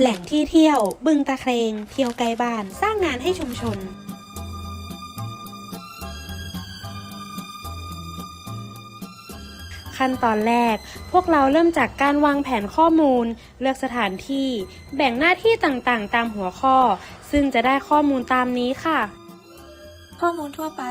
แหล่งที่เที่ยวบึงตะเครงเที่ยวไกลบ้านสร้างงานให้ชุมชน ขั้นตอนแรก พวกเราเริ่มจากการวางแผนข้อมูล เลือกสถานที่ แบ่งหน้าที่ต่างๆ ตามหัวข้อ ซึ่งจะได้ข้อมูลตามนี้ค่ะ ข้อมูลทั่วไป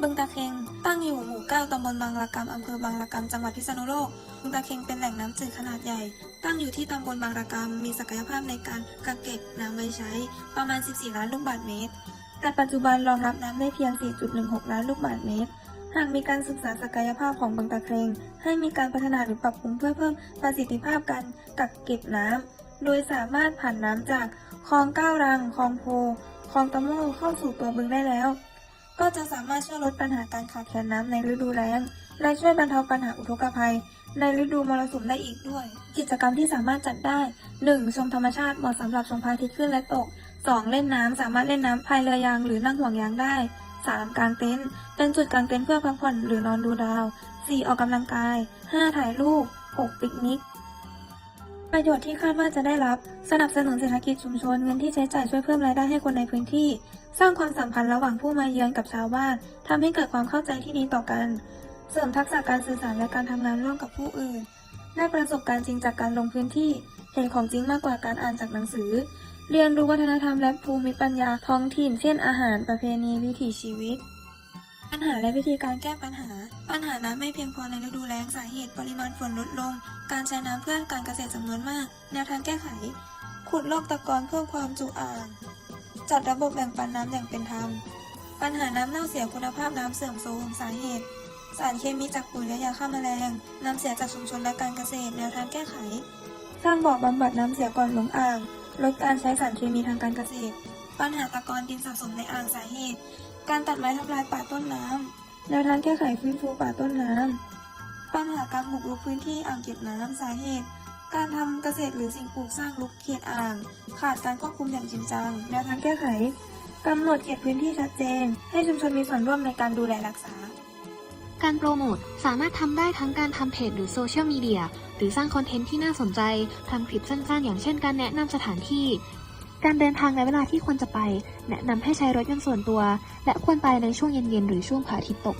บึงตะเคงตั้งอยู่หมู่ 9 ตำบลบางระกำอำเภอบางระกำจังหวัดพิษณุโลก บึงตะเคงเป็นแหล่งน้ำจืดขนาดใหญ่ ตั้งอยู่ที่ตำบลบางระกำมีศักยภาพในการกักเก็บน้ำไว้ใช้ ประมาณ 14 ล้านลูกบาศก์เมตร แต่ปัจจุบันรองรับน้ำได้เพียง 4.16 ล้านลูกบาศก์เมตร หากมีการศึกษาศักยภาพของบึงตะเคงให้มีการพัฒนาหรือปรับปรุงเพื่อเพิ่มประสิทธิภาพการกักเก็บน้ำ โดยสามารถผ่านน้ำจากคลองเก้ารัง คลองโพ คลองตะโม่เข้าสู่ตัวบึงได้แล้ว ก็จะสามารถช่วยลดปัญหาการขาดแคลนน้ำในฤดูแล้ง และช่วยบรรเทาปัญหาอุทกภัย ในฤดูมรสุมได้อีกด้วย กิจกรรมที่สามารถจัดได้ 1. ชมธรรมชาติเหมาะสำหรับชมพระอาทิตย์ขึ้นและตก 2. เล่นน้ำสามารถเล่นน้ำพายเรือยางหรือนั่งห่วงยางได้ 3. กางเต็นท์เป็นจุดกางเต็นท์เพื่อพักผ่อนหรือนอนดูดาว 4. ออกกำลังกาย 5. ถ่ายรูป 6. ปิกนิกประโยชน์ที่คาดว่าจะได้รับ สนับสนุนเศรษฐกิจชุมชนเงินที่ใช้จ่ายช่วยเพิ่มรายได้ให้คนในพื้นที่ สร้างความสัมพันธ์ระหว่างผู้มาเยือนกับชาวบ้านทำให้เกิดความเข้าใจที่ดีต่อกัน เสริมทักษะการสื่อสารและการทำงานร่วมกับผู้อื่น ได้ประสบการณ์จริงจากการลงพื้นที่ เห็นของจริงมากกว่าการอ่านจากหนังสือ เรียนรู้วัฒนธรรมและภูมิปัญญาท้องถิ่น เช่นอาหารประเพณีวิถีชีวิต ปัญหาและวิธีการแก้ปัญหา ปัญหาน้ำไม่เพียงพอในฤดูแล้งสาเหตุ ปริมาณฝนลดลง การใช้น้ำเพื่อการเกษตรจำนวนมาก แนวทางแก้ไข ขุดลอกตะกอนเพิ่มความจุอ่าง จัดระบบแบ่งปันน้ำอย่างเป็นธรรม ปัญหาน้ำเน่าเสียคุณภาพน้ำเสื่อมโทรมสาเหตุ สารเคมีจากปุ๋ยและยาฆ่าแมลง น้ำเสียจากชุมชนและการเกษตรแนวทางแก้ไข สร้างบ่อบำบัดน้ำเสียก่อนลงอ่าง ลดการใช้สารเคมีทางการเกษตร ปัญหาตะกอนดินสะสมในอ่างสาเหตุ การตัดไม้ทำลายป่าต้นน้ำแนวทางแก้ไขฟื้นฟูป่าต้นน้ำปัญหาการบุกรุกพื้นที่อ่างเก็บน้ำสาเหตุ การทำเกษตรหรือสิ่งปลูกสร้างลุกเขตอ่าง ขาดการควบคุมอย่างจริงจังแนวทางแก้ไขกำหนดเขตพื้นที่ชัดเจน ให้ชุมชนมีส่วนร่วมในการดูแลรักษา การโปรโมทสามารถทำได้ทั้งการทำเพจหรือโซเชียลมีเดียหรือสร้างคอนเทนต์ที่น่าสนใจทำคลิปสั้นๆ อย่างเช่นการแนะนำสถานที่ การเดินทางในเวลาที่ควรจะไป แนะนำให้ใช้รถยนต์ส่วนตัว และควรไปในช่วงเย็นๆหรือช่วงพระอาทิตย์ตก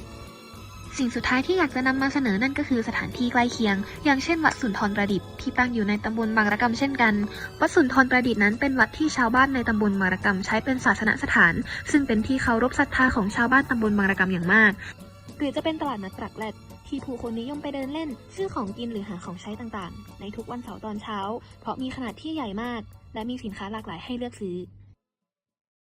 สิ่งสุดท้ายที่อยากจะนำมาเสนอนั่นก็คือสถานที่ใกล้เคียง อย่างเช่น วัดสุนทรประดิษฐ์ที่ตั้งอยู่ในตำบลบางระกำเช่นกัน วัดสุนทรประดิษฐ์นั้นเป็นวัดที่ชาวบ้านในตำบลบางระกำใช้เป็นศาสนสถาน ซึ่งเป็นที่เคารพศรัทธาของชาวบ้านตำบลบางระกำอย่างมาก หรือจะเป็นตลาดนัดตรักแรดที่ผู้คนนิยมไปเดินเล่น ซื้อของกินหรือหาของใช้ต่างๆ ในทุกวันเสาร์ตอนเช้า เพราะมีขนาดที่ใหญ่มาก และมีสินค้าหลากหลายให้เลือกซื้อ